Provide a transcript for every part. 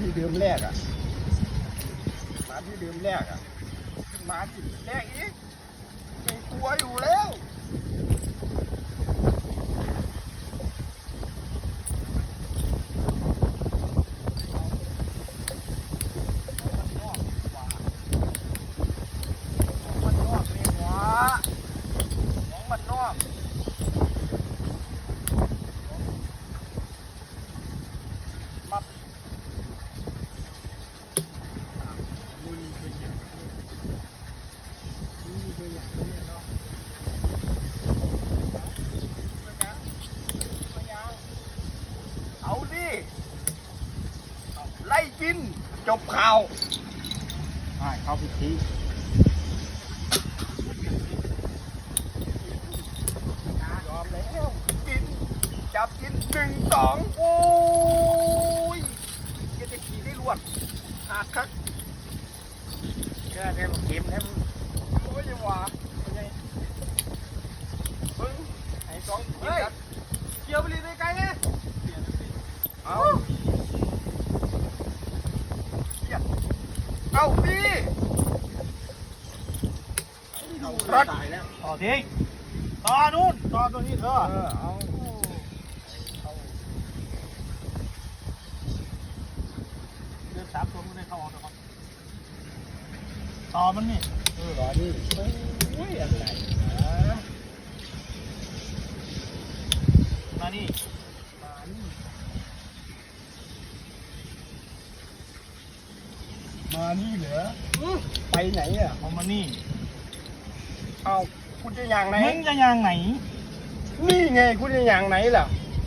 ที่เดิมแรกอะหมาที่เดิมแรกอะหมาที่แรกอีกไม่กลัวอยู่แล้ว มันนอกเลยวะของมันนอกมาบุญเป็นอย่างนี้บุญเป็นอย่างนี้เนาะเอาดิไล่กิน จบข่าวใช่เข้าพิธียอมแล้วกิน จับกินหนึ่งสองโอ้ยจะจะขี่ได้รวดหักคักเชื่อได้บอกเข็มได้โอ้ยอย่าว่าเป็นไงเบิ้งไอ้สองเฮ้ยเกี่ยวไปเลยไกลๆเนี่ยเอาเหี้ยเอาพี่ รถต่อทิ้งต่อนู่นต่อตัวนี้เถเออะอเอาเดือนสามตัวไม่ได้เข้าออกนะครับต่อมันนี่เออรอนี่โอ้ยอะไรนะมานี่มานี่เหรออื้อไปไหนอะเอามานี่ เอาคุณจะอย่างไหนมึงจะยางไหนนี่ไงคุณจะอย่างไหนล่ะ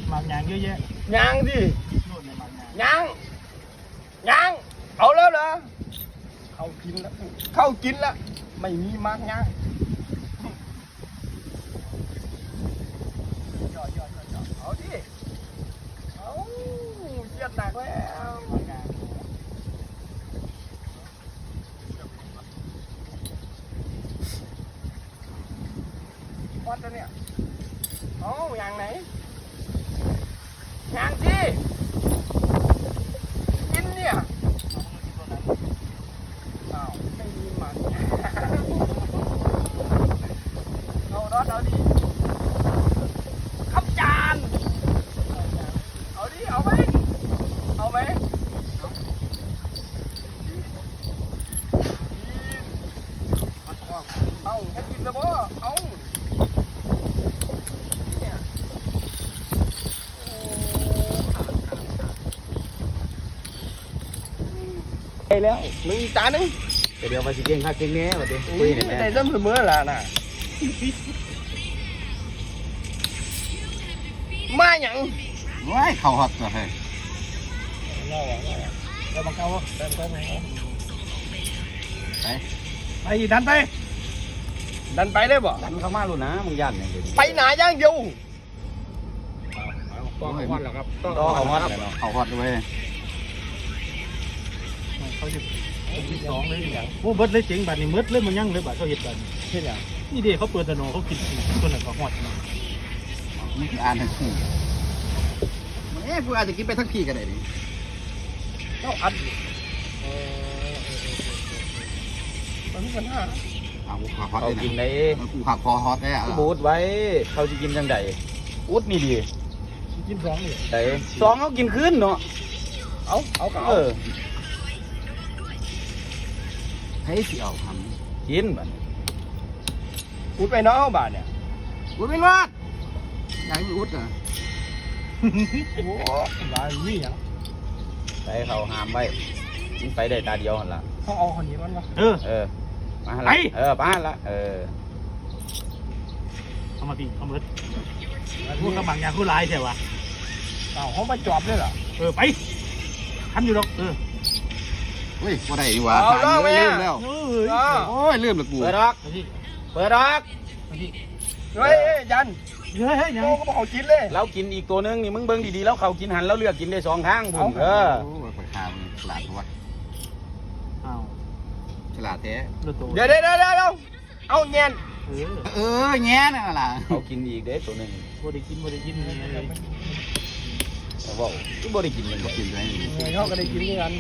หมากยางเยอะแยะยางดินู่นเนี่ยหมากยางยางยางเอาแล้วเหรอเข้ากินแล้วเข้ากินแล้วไม่มีมากยางย่อย่อย่อย่อเอาดิเอาเยียดหนักแล้ว หมากยางวัดแล้วเนี่ยเอาอย่างไหนยางที่กินเนี่ยอ้าวไม่มีมันเอารถเอาดิขับจาน เอาดิ เอาไหมเอาไหมเอาให้กินแล้วบ่เอาเนี่ยโอ้ ไปแล้วหนึ่งจานหนึงเดี๋ยวมาสิเก่งคักเก่งแน่บัดนี้คุอุ้ยยได้ไหมได้เสมอแล้วน่ะมาหยังว้ายเข้าฮอตตัวเฮ้ยเราบังคับว่าเดินไปไหนไปไปดันไปดันไปได้บ่ดันเข้ามาลูกนะมึงย่านอย่างเดียวไปหนาอย่างเดียวก็เข้าฮอตแล้วครับก็เข้าฮอตแล้วเข้าฮอตด้วย เขาจะที่สองเลยอย่างโอ้เบิดเลยเจ๋งบัดนี้เบิดเลยมันยังเลยบัดเขาเห็ดบัดเห็นยังนี่เดีเขาเปิดตะโนเขากินตัวนั้นก็หอดนะนี่คืออ่านทั้งคู่เอ๊ะผู้อาจจะกินไปทั้งพี่ก็ได้ดิเจ้าอัดเออมันมีปัญหาอ้าวกูขาฮอตเขาเลยกินนะได้กูขาคอฮอตได้อะบูดไว้ เขาจะกินจังไดอุดนี่ดีกินสองเลยแต่สองเขากินขึ้นเนาะเอาเอาก็เอเอาอ ให้สิเอาทกินบัดนี้อุดไปเนาะเอาบาทเนี่ยำกูเป็นวาดอยากให้มึงอุดเหรอโอ้หลายนี่อย่างใส่เขาหามไว้มันไปได้ตาเดียวหันละเขาเอาคนนี้มันวะเออเออมาหั่นไปละเออมาหั่นละเออเอามาตีเอาเบิดพูดกำบังยางคู่ลายใช่ปะเอาเขามาจอบเลยเหรอเออไปทำอยู่ดอกเออ เฮ้ยว่าได้นี่หว่าเอาแล้วแม่ลืมแล้วเอเออโอ้ยลืมแล้วกูเปิดดอกเอาที่เปิดดอกเอาที่เฮ้ยเอ้ยยันเฮ้ยเฮ้ยยังโอ้ก็บอกเขากินเลยเรากินอีกตัวหนึงนี่มึงเบิ่งดีๆแล้วเขากินหันแล้วเลือกกินได้สองครั้งผมเอาเออโอ้ยไปหามึงฉลาดวะอ้าวฉลาดแท้เลือดโตเดี๋ยวเดี๋ยวเดี๋ยวเดี๋ยวเอาเงี้ยนเออเออแง่น่ะล่ะเขากินอีกเด้ตัวหนึงบ่ได้กินบ่ได้กินนี่เลยเเขาบอกก็บ่ได้กินมันก็บ่กินเลยเขาก็ได้กินด้วยกัน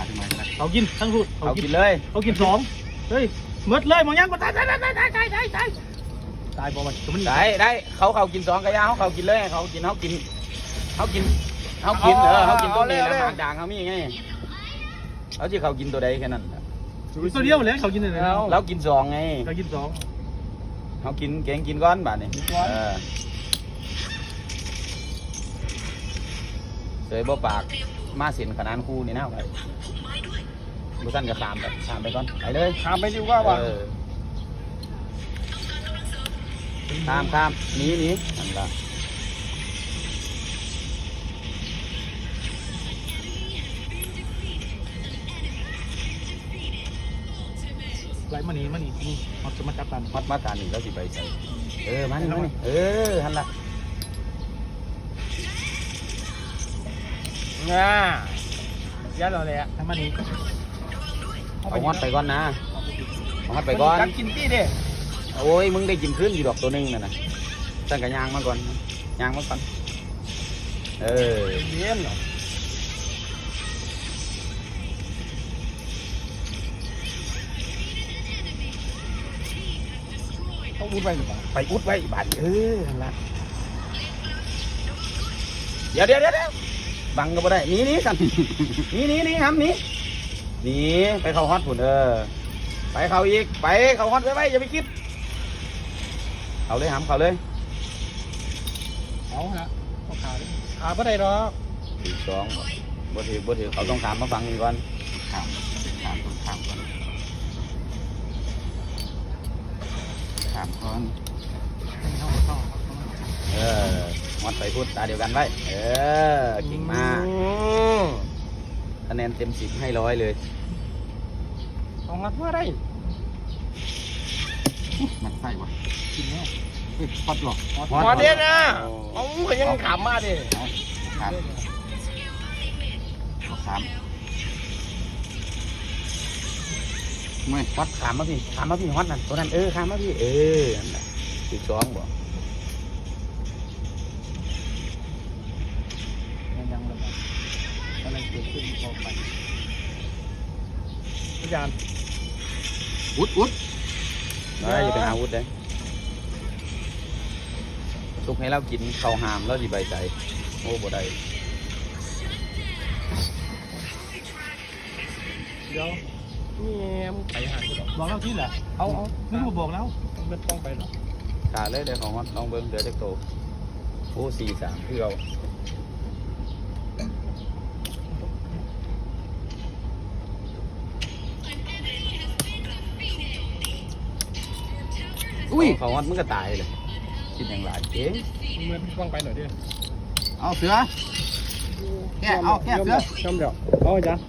หาทำไมกันเขากินทั้งพูดเอาเขากิกินนเลย เขากินสองเฮ้ยหมดเลยหมดยังมาตายตายตายตายตายตายตายตายตายบ่มันมันได้ได้เขาเขากินสองกระยาเขาเขากินเลยเขากินเขากินเขากินเขากินเออเขากินตัวนี้นะหางด่างเขามีไงเขาที่เขากินตัวใดแค่นั้นน่ะตัวเดียวเลยเขากินเลยเรากินสองไงเขากินสองเขากินแกงกินก้อนบาดนี่เออเสยบ่ปาก มาสินขนาดคู่นี่นะไปบุษันก็ขามไปขามไปก่อนไปเลยถามไปดีกว่าว่าเออข้ามข้ามหนีหนีนั่นละไหลมานี่มานี่นี่เขาจะมาจับกันฮอดมาตานี่แล้วสิไปใส่เออมานี่มานี่เออหันละ ง่ายัดเราเลยอะทำมานี่เอาฮอดไปก่อนนะเอาฮอดไปก่อนกันกินที่ดิโอ้ยมึงได้กินขึ้นอยู่ดอกตัวหนึงน่ะนะตั้งกระยางมาก่อนยางมาก่อนเออเลี้ยงเหรอต้องพูดไปหรือเปล่าไปอุดไว้บาดเออหันละเดี๋ยวเดี๋ยวเดี๋ยวเดี๋ยว บังก็บ่ได้หนีหนีกันหนีหนีหนีครับหนีหนีไปเข้าฮอตผุนเออไปเข้าอีกไปเข้าฮอตไว้ไว้อย่าไปคิดเอาเลยหามเข้าเลยเอาฮะเขาขาดิขาไม่ได้หรอกอีกสองบ่ถือบ่ถือเขาต้องถามมาฟังนี่ก่อนข้ามข้ามต้นข้ามก่อนข้ามก่อนเออฮอตไปพูดตาเดียวกันไว้ เออเก่งมากคะ แนนเต็มสิบให้ร้อยเลยเอางัดเมื่อไรมันไส้วะกินแน่เฮ้ยปัดหรอกมาเด่นนะเอาก็ยังขำมาดิเอาข้ามเอาข้ามไม่ฮอตขามมาพี่ขามมาพี่ฮอตนั่นตัวนั้นเออขามมาพี่เออนั่นแหละอีกสองบ่ยังยังเลยอะไร เกิดขึ้นพอไปพยานอุดอุดได้อย่าไปหาอาวุธเลยสุกให้เรากินข้าวหามแล้วสิใบใจโอ้บ่ได้เดี๋ยวนี่มึงไปหาที่หรอกบอกแล้วที่แหละเอาเอาไม่รู้บอกแล้วไม่ต้องไปหรอกขาเลยเดี๋ยวของฮอตลองเบิ้งเดี๋ยวจะโตโอ้สี่สามคือเอา อุ้ย เขาฮอตมันก็ตายเลยคิดอย่างไรเอ๊ะมึงไม่ต้องไปหน่อยดิเอาเสือแกะเอาแกะเสือ ชมเดี๋ยวเอาอาจารย์